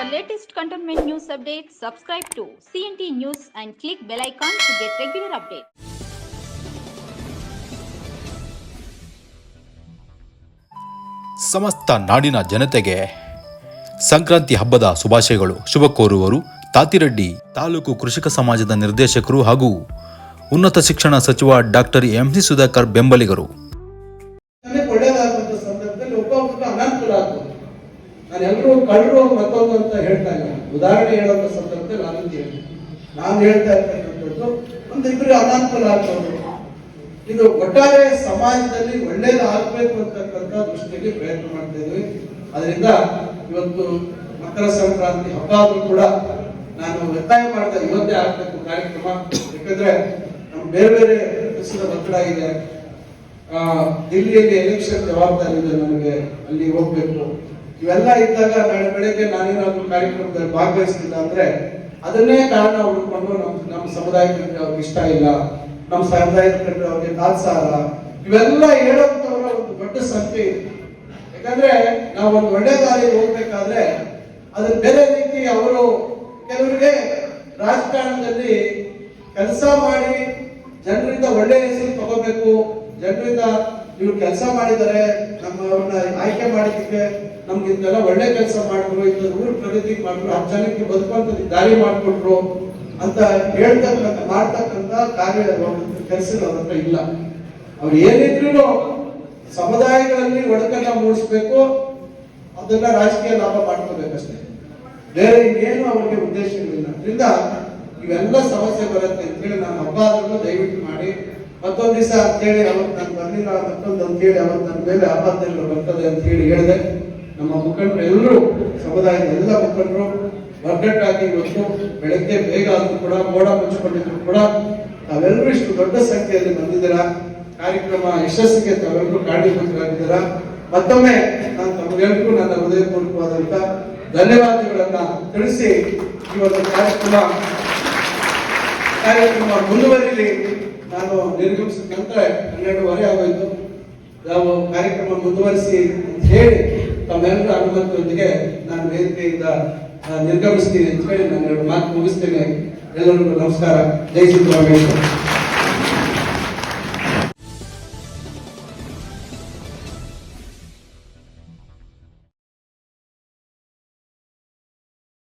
For latest cantonment news updates, subscribe to CNT News and click bell icon to get regular updates. ಸಮಸ್ತ ನಾಡಿನ ಜನತೆಗೆ ಸಂಕ್ರಾಂತಿ ಹಬ್ಬದ ಶುಭಾಶಯಗಳು ಶುಭ ಕೋರುವರು ತಾತಿರೆಡ್ಡಿ ತಾಲೂಕು ಕೃಷಿಕ ಸಮಾಜದ ನಿರ್ದೇಶಕರು ಹಾಗೂ ಉನ್ನತ ಶಿಕ್ಷಣ ಸಚಿವ ಡಾಕ್ಟರ್ ಎಂಸಿ ಸುಧಾಕರ್ ಬೆಂಬಲಿಗರು ನಾನು ಎಲ್ಲರೂ ಕಳ್ಳರು ಮತ್ತೊಂದು ಅಂತ ಹೇಳ್ತಾ ಇಲ್ಲ. ಉದಾಹರಣೆ ಹೇಳುವಂತ ಸಂದರ್ಭದಲ್ಲಿ ನಾನು ಹೇಳ್ತೀನಿ. ನಾನು ಹೇಳ್ತಾ ಇರ್ತಕ್ಕಂಥದ್ದು ಒಂದಿಬ್ಬರಿಗೆ ಅನಾನುಕೂಲ ಆಗ್ತದೆ ಇದು ಒಟ್ಟಾರೆ ಸಮಾಜದಲ್ಲಿ ಒಳ್ಳೇದಾಗಬೇಕು ಅಂತಕ್ಕಂಥ ದೃಷ್ಟಿಯಲ್ಲಿ ಪ್ರಯತ್ನ ಮಾಡ್ತಾ ಇದ್ವಿ. ಅದರಿಂದ ಇವತ್ತು ಮಕರ ಸಂಕ್ರಾಂತಿ ಹಬ್ಬ ಆದರೂ ಕೂಡ ನಾನು ಒತ್ತಾಯ ಮಾಡ್ತಾ ಇವತ್ತೇ ಆಗ್ಬೇಕು ಕಾರ್ಯಕ್ರಮ. ಯಾಕಂದ್ರೆ ನಮ್ಮ ಬೇರೆ ಬೇರೆ ಕೆಲಸದ ಒತ್ತಡ ಇದೆ. ದಿಲ್ಲಿಯಲ್ಲಿ ಎಲೆಕ್ಷನ್ ಜವಾಬ್ದಾರಿ ಇದೆ ನನಗೆ ಅಲ್ಲಿ ಹೋಗ್ಬೇಕು. ಇವೆಲ್ಲ ಇದ್ದಾಗ ನಾಳೆ ಬೆಳಗ್ಗೆ ನಾನೇನಾದ್ರೂ ಕಾರ್ಯಕ್ರಮದಲ್ಲಿ ಭಾಗವಹಿಸಲಿಲ್ಲ ಅಂದ್ರೆ ಅದನ್ನೇ ಕಾರಣ ಹುಡುಕೊಂಡು ನಮ್ ನಮ್ಮ ಸಮುದಾಯಕ್ಕೆ ಅವ್ರಿಗೆ ಇಷ್ಟ ಇಲ್ಲ ನಮ್ಮ ಸಮುದಾಯದ ಕಂಡ್ರೆ ಅವ್ರಿಗೆ ತಾತ್ಸಾರ ಇವೆಲ್ಲ ಹೇಳುವಂತವ್ರ ಒಂದು ದೊಡ್ಡ ಸಂಖ್ಯೆ ಇದೆ. ಯಾಕಂದ್ರೆ ನಾವು ಒಂದು ಒಳ್ಳೆ ದಾರಿ ಹೋಗ್ಬೇಕಾದ್ರೆ ಅದನ್ನ ಬೇರೆ ರೀತಿ ಅವರು ಕೆಲವರಿಗೆ ರಾಜಕಾರಣದಲ್ಲಿ ಕೆಲಸ ಮಾಡಿ ಜನರಿಂದ ಒಳ್ಳೆ ಹೆಸರು ತಗೋಬೇಕು, ಜನರಿಂದ ಇವ್ರು ಕೆಲಸ ಮಾಡಿದ್ದಾರೆ, ನಮ್ಮವ್ರನ್ನ ಆಯ್ಕೆ ಮಾಡಿದ್ದಕ್ಕೆ ನಮ್ಗೆ ಇದನ್ನೆಲ್ಲ ಒಳ್ಳೆ ಕೆಲಸ ಮಾಡಿದ್ರು ಇದನ್ನ ಊರ್ ಪ್ರಗತಿ ಮಾಡಿದ್ರು ಹತ್ತು ಜನಕ್ಕೆ ಬದುಕುವಂತ ದಾರಿ ಮಾಡಿಕೊಟ್ರು ಅಂತ ಹೇಳ್ತಕ್ಕಂಥ, ಮಾಡ್ತಕ್ಕಂಥ ಕಾರ್ಯ ಕೆಲಸ ಅವ್ರ ಇಲ್ಲ. ಅವ್ರು ಏನಿದ್ರು ಸಮುದಾಯಗಳಲ್ಲಿ ಒಡಕನ್ನ ಮೂಡಿಸ್ಬೇಕು, ಅದನ್ನ ರಾಜಕೀಯ ಲಾಭ ಮಾಡ್ಕೋಬೇಕಷ್ಟೇ. ಬೇರೆ ಇನ್ನೇನು ಅವರಿಗೆ ಉದ್ದೇಶಗಳಿಲ್ಲ. ಅದರಿಂದ ಇವೆಲ್ಲ ಸಮಸ್ಯೆ ಬರುತ್ತೆ ಅಂತೇಳಿ ನಾನು ಹಬ್ಬ ಆದ್ರೂ ದಯವಿಟ್ಟು ಮಾಡಿ ಮತ್ತೊಂದ್ ದಿವಸ ಅಂತೇಳಿ ಅವತ್ತು ನಾನು ಬರ್ಲಿಲ್ಲ, ಮತ್ತೊಂದು ಅಂತೇಳಿ ಅವತ್ತು ನನ್ನ ಮೇಲೆ ಆಪತ್ತೆಲ್ಲ ಬರ್ತದೆ ಅಂತ ಹೇಳಿ ಹೇಳಿದೆ. ನಮ್ಮ ಮುಖಂಡರು ಎಲ್ಲರೂ ಸಮುದಾಯದ ಎಲ್ಲ ಮುಖಂಡರು ಒಗ್ಗಟ್ಟಾಗಿ ಇವತ್ತು ಬೆಳಗ್ಗೆ ಬೇಗ ಆದ್ರೂ ಕೂಡ, ಮೋಡ ಮುಚ್ಚಿಕೊಂಡಿದ್ರು ಕೂಡ ತಾವೆಲ್ಲರೂ ಇಷ್ಟು ದೊಡ್ಡ ಸಂಖ್ಯೆಯಲ್ಲಿ ಬಂದಿದ್ದೀರಾ? ಕಾರ್ಯಕ್ರಮ ಯಶಸ್ಸಿಗೆ ತಾವೆಲ್ಲರೂ ಕಾರಣೀಭೂತರಾಗಿದ್ದೀರಾ ಮತ್ತೊಮ್ಮೆ ನಾನು ತಮಗೆಲ್ಲರಿಗೂ ನನ್ನ ಹೃದಯಪೂರ್ವಕವಾದಂತ ಧನ್ಯವಾದಗಳನ್ನ ತಿಳಿಸಿ ಈ ಒಂದು ಕಾರ್ಯಕ್ರಮ ಕಾರ್ಯಕ್ರಮ ಮುಂದುವರಿಲಿ. ನಾನು ನಿರ್ಗಮಿಸಿದ ಹನ್ನೆರಡುವರೆ ಆಗೋಯ್ತು. ನಾವು ಕಾರ್ಯಕ್ರಮ ಮುಂದುವರಿಸಿ ಅಂತ ಹೇಳಿ ತಮ್ಮೆಲ್ಲರ ಅನುಮತಿಯೊಂದಿಗೆ ನಾನು ವೇದಿಕೆಯಿಂದ ನಿರ್ಗಮಿಸ್ತೀನಿ ಅಂತ ಹೇಳಿ ನಾನು ಎರಡು ಮಾತು ಮುಗಿಸ್ತೇನೆ. ಎಲ್ಲರಿಗೂ ನಮಸ್ಕಾರ. ಜೈ ಸಿದ್ದರಾಮಯ್ಯ